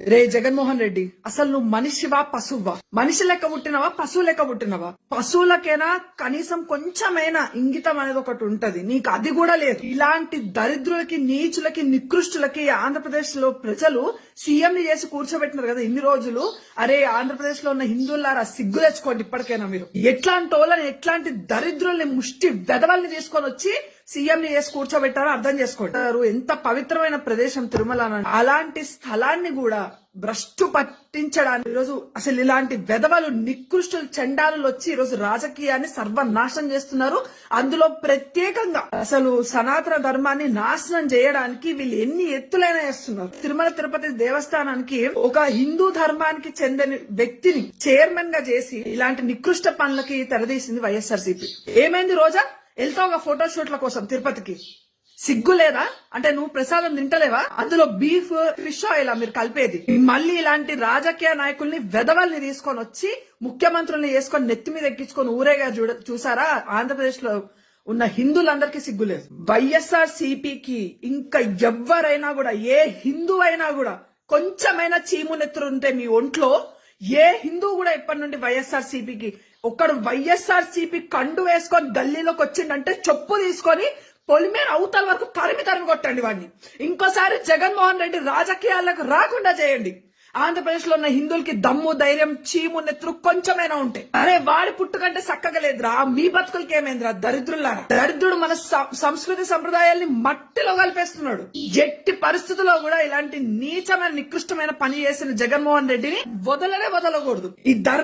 రే జగన్మోహన్ రెడ్డి అసలు నువ్వు మనిషివా పశువా మనిషి లెక్క పుట్టినవా పశువు లెక్క పుట్టినవా? పశువులకైనా కనీసం కొంచెమైనా ఇంగితం అనేది ఒకటి ఉంటది. నీకు అది కూడా లేదు. ఇలాంటి దరిద్రులకి నీచులకి నికృష్టులకి ఆంధ్రప్రదేశ్లో ప్రజలు సీఎం ని చేసి కూర్చోబెట్టినారు కదా ఇన్ని రోజులు. అరే ఆంధ్రప్రదేశ్లో ఉన్న హిందువులారా సిగ్గు తెచ్చుకోండి ఇప్పటికైనా మీరు. ఎట్లాంటి వాళ్ళని ఎట్లాంటి దరిద్రుల్ని ముష్టి వెదవల్ని తీసుకొని వచ్చి సీఎం ని చేసి కూర్చోబెట్టారో అర్థం చేసుకుంటారు ఎంత పవిత్రమైన ప్రదేశం తిరుమల అలాంటి స్థలాన్ని కూడా భ్రష్టు పట్టించడానికి ఈరోజు అసలు ఇలాంటి వెధవలు నికృష్టులు చండాలు వచ్చి ఈరోజు రాజకీయాన్ని సర్వనాశనం చేస్తున్నారు. అందులో ప్రత్యేకంగా అసలు సనాతన ధర్మాన్ని నాశనం చేయడానికి వీళ్ళు ఎన్ని ఎత్తులైనా వేస్తున్నారు తిరుమల తిరుపతి దేవస్థానానికి ఒక హిందూ ధర్మానికి చెందిన వ్యక్తిని చైర్మన్గా చేసి ఇలాంటి నికృష్ట పనులకి తెరదీసింది వైఎస్ఆర్సీపీ. ఏమైంది రోజా? వెళ్తావు ఫోటో షూట్ల కోసం తిరుపతికి. సిగ్గు లేదా? అంటే నువ్వు ప్రసాదం తింటలేవా? అందులో బీఫ్ ఫిష్ ఆయిల్ మీరు కలిపేది. మళ్ళీ ఇలాంటి రాజకీయ నాయకుల్ని వెదవల్ని తీసుకొని వచ్చి ముఖ్యమంత్రుల్ని వేసుకొని నెత్తి మీద ఎక్కించుకొని ఊరేగా చూడ చూసారా? ఆంధ్రప్రదేశ్లో ఉన్న హిందువులందరికీ సిగ్గులేదు వైఎస్ఆర్ సిపికి ఇంకా ఎవ్వరైనా కూడా ఏ హిందువైనా కూడా కొంచెమైనా చీము నెత్తురు ఉంటే మీ ఒంట్లో ఏ హిందూ కూడా ఎప్పటి నుండి వైఎస్ఆర్ సిపికి ఒక్కడు వైఎస్ఆర్ సిపి కండు వేసుకొని గల్లీలోకి వచ్చిండంటే చెప్పు తీసుకొని పొలిమేర అవతల వరకు తరిమి తరిమి కొట్టండి వాడిని. ఇంకోసారి జగన్మోహన్ రెడ్డి రాజకీయాలకు రాకుండా చేయండి. ఆంధ్రప్రదేశ్లో ఉన్న హిందువులకి దమ్ము ధైర్యం చీము నెత్తురు కొంచెమైనా ఉంటాయి అరే వాడి పుట్టుకంటే చక్కగా లేదురా. మీ బతుకులకి ఏమైందిరా? దరిద్రులారా దరిద్రుడు మన సంస్కృతి సంప్రదాయాల్ని మట్టిలో కలిపేస్తున్నాడు. ఎట్టి పరిస్థితుల్లో కూడా ఇలాంటి నీచమైన నికృష్టమైన పని చేసిన జగన్మోహన్ రెడ్డిని వదలనే వదలకూడదు. ఈ దర్